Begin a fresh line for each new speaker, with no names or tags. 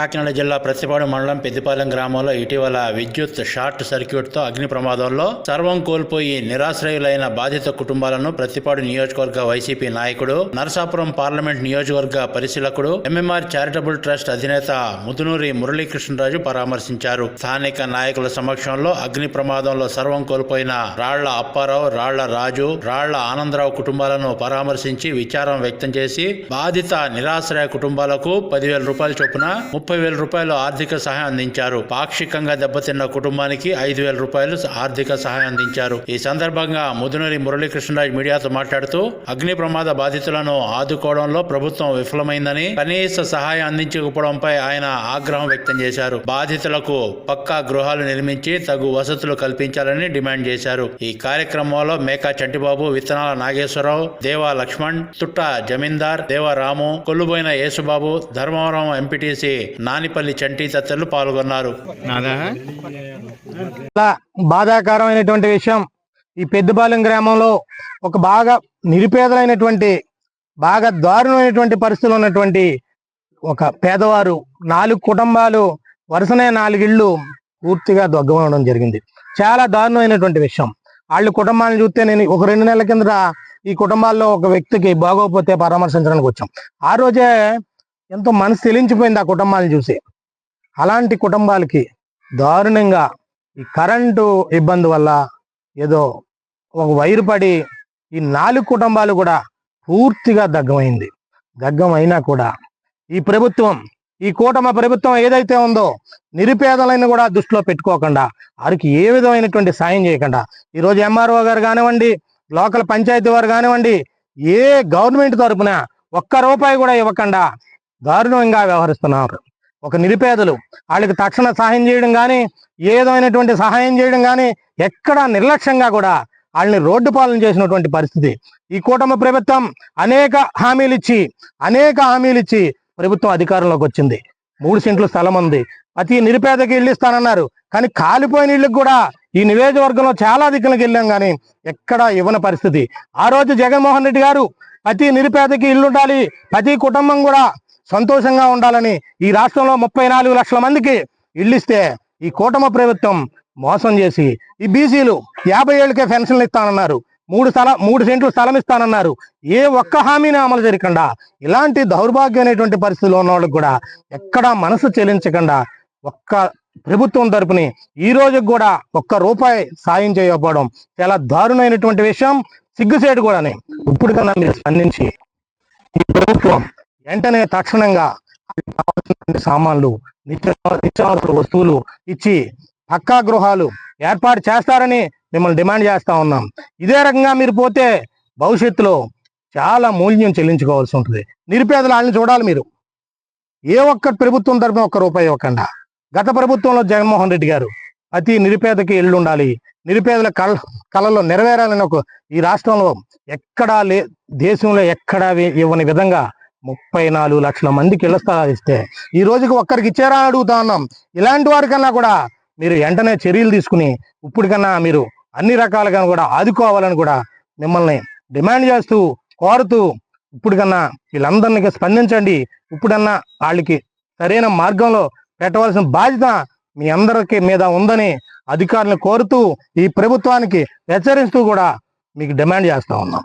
కాకినాడ జిల్లా ప్రతిపాడు మండలం పెద్దిపాలెం గ్రామంలో ఇటీవల విద్యుత్ షార్ట్ సర్క్యూట్తో అగ్ని ప్రమాదంలో సర్వం కోల్పోయి నిరాశ్రయులైన బాధిత కుటుంబాలను ప్రతిపాడు నియోజకవర్గ వైసీపీ నాయకుడు నరసాపురం పార్లమెంట్ నియోజకవర్గ పరిశీలకుడు ఎంఎంఆర్ చారిటబుల్ ట్రస్ట్ అధినేత ముదునూరి మురళీకృష్ణరాజు పరామర్శించారు. స్థానిక నాయకుల సమక్షంలో అగ్ని ప్రమాదంలో సర్వం కోల్పోయిన రాళ్ళ అప్పారావు రాళ్ళ రాజు రాళ్ళ ఆనందరావు కుటుంబాలను పరామర్శించి విచారం వ్యక్తం చేసి బాధిత నిరాశ్రయ కుటుంబాలకు పదివేల రూపాయల చొప్పున ముప్పై వేల రూపాయలు ఆర్థిక సహాయం అందించారు. పాక్షికంగా దెబ్బతిన్న కుటుంబానికి ఐదు వేల రూపాయలు ఆర్థిక సహాయం అందించారు. ఈ సందర్భంగా ముదునూరి మురళీకృష్ణరాజు మీడియాతో మాట్లాడుతూ అగ్ని ప్రమాద బాధితులను ఆదుకోవడంలో ప్రభుత్వం విఫలమైందని కనీస సహాయం అందించకపోవడంపై ఆయన ఆగ్రహం వ్యక్తం చేశారు. బాధితులకు పక్కా గృహాలు నిర్మించి తగు వసతులు కల్పించాలని డిమాండ్ చేశారు. ఈ కార్యక్రమంలో మేకా చంటిబాబు విత్తనాల నాగేశ్వరరావు దేవా లక్ష్మణ్ తుట్ట జమీందార్ దేవా రాము కొల్లుబోయిన యేసుబాబు ధర్మవరం ఎంపీటీసీ నానిపల్లి చంటి తదితరులు పాల్గొన్నారు.
బాధాకరమైనటువంటి విషయం. ఈ పెద్దపాలెం గ్రామంలో ఒక బాగా నిరుపేదలైనటువంటి బాగా దారుణమైనటువంటి పరిస్థితులు ఉన్నటువంటి ఒక పేదవారు నాలుగు కుటుంబాలు వరుసనే నాలుగిళ్ళు పూర్తిగా దొగ్గమవడం జరిగింది. చాలా దారుణమైనటువంటి విషయం. వాళ్ళ కుటుంబాలను చూస్తే నేను ఒక రెండు నెలల కిందట ఈ కుటుంబాల్లో ఒక వ్యక్తికి బాగోకపోతే పరామర్శించడానికి వచ్చాం. ఆ రోజే ఎంతో మనసు తెలించిపోయింది ఆ కుటుంబాలను చూసి. అలాంటి కుటుంబాలకి దారుణంగా ఈ కరెంటు ఇబ్బంది వల్ల ఏదో ఒక వైరు పడి ఈ నాలుగు కుటుంబాలు కూడా పూర్తిగా దగ్గమైంది దగ్గం అయినా కూడా ఈ ప్రభుత్వం ఈ కూటమి ప్రభుత్వం ఏదైతే ఉందో నిరుపేదలను కూడా దృష్టిలో పెట్టుకోకుండా వారికి ఏ విధమైనటువంటి సాయం చేయకుండా ఈరోజు ఎంఆర్ఓ గారు కానివ్వండి లోకల్ పంచాయతీ వారు కానివ్వండి ఏ గవర్నమెంట్ తరపున ఒక్క రూపాయి కూడా ఇవ్వకుండా దారుణంగా వ్యవహరిస్తున్నారు. ఒక నిరుపేదలు వాళ్ళకి తక్షణ సహాయం చేయడం కానీ ఏదైనటువంటి సహాయం చేయడం కానీ ఎక్కడా నిర్లక్ష్యంగా కూడా వాళ్ళని రోడ్డు పాలన చేసినటువంటి పరిస్థితి. ఈ కూటమి ప్రభుత్వం అనేక హామీలు ఇచ్చి అనేక హామీలు ఇచ్చి ప్రభుత్వం అధికారంలోకి వచ్చింది. మూడు సెంట్లు స్థలం ఉంది. ప్రతి నిరుపేదకి ఇల్లు ఇస్తానన్నారు. కానీ కాలిపోయిన ఇళ్ళకి కూడా ఈ నియోజకవర్గంలో చాలా దిక్కులకు వెళ్ళాం కానీ ఎక్కడా ఇవ్వని పరిస్థితి. ఆ రోజు జగన్మోహన్ రెడ్డి గారు ప్రతి నిరుపేదకి ఇల్లు ఉండాలి ప్రతి కుటుంబం కూడా సంతోషంగా ఉండాలని ఈ రాష్ట్రంలో ముప్పై నాలుగు లక్షల మందికి ఇల్లిస్తే ఈ కూటమి ప్రభుత్వం మోసం చేసి ఈ బీసీలు యాభై ఏళ్ళకే పెన్షన్లు ఇస్తానన్నారు. మూడు స్థల మూడు సెంట్లు స్థలం ఇస్తానన్నారు. ఏ ఒక్క హామీని అమలు జరగకుండా ఇలాంటి దౌర్భాగ్యమైనటువంటి పరిస్థితిలో ఉన్న వాళ్ళకి కూడా ఎక్కడా మనసు చెల్లించకుండా ఒక్క ప్రభుత్వం తరపుని ఈ రోజుకు కూడా ఒక్క రూపాయి సాయం చేయకపోవడం చాలా దారుణమైనటువంటి విషయం. సిగ్గుసేటు కూడానే. ఇప్పుడు కన్నా మీరు స్పందించి ఈ ప్రభుత్వం వెంటనే తక్షణంగా కావాల్సినటువంటి సామాన్లు నిత్య నిత్యావసర వస్తువులు ఇచ్చి పక్కా గృహాలు ఏర్పాటు చేస్తారని మిమ్మల్ని డిమాండ్ చేస్తా ఉన్నాం. ఇదే రకంగా మీరు పోతే భవిష్యత్తులో చాలా మూల్యం చెల్లించుకోవాల్సి ఉంటుంది. నిరుపేదల వాళ్ళని చూడాలి మీరు. ఏ ఒక్క ప్రభుత్వం తరపున ఒక్క రూపాయి ఇవ్వకుండా. గత ప్రభుత్వంలో జగన్మోహన్ రెడ్డి గారు ప్రతి నిరుపేదకి ఇళ్ళు ఉండాలి. నిరుపేదల కళ కళలో నెరవేరాలని ఒక ఈ రాష్ట్రంలో ఎక్కడా లే దేశంలో ఎక్కడా ఇవ్వని విధంగా ముప్పై నాలుగు లక్షల మందికి ఇళ్ళ స్థలాలు ఇస్తే ఈ రోజుకి ఒక్కరికి ఇచ్చారా అడుగుతా ఉన్నాం. ఇలాంటి వారికన్నా కూడా మీరు వెంటనే చర్యలు తీసుకుని ఇప్పటికన్నా మీరు అన్ని రకాలుగా కూడా ఆదుకోవాలని కూడా మిమ్మల్ని డిమాండ్ చేస్తూ కోరుతూ ఇప్పటికన్నా వీళ్ళందరినీ స్పందించండి. ఇప్పుడన్నా వాళ్ళకి సరైన మార్గంలో పెట్టవలసిన బాధ్యత మీ అందరికి మీద ఉందని అధికారులను కోరుతూ ఈ ప్రభుత్వానికి హెచ్చరిస్తూ కూడా మీకు డిమాండ్ చేస్తూ ఉన్నాం.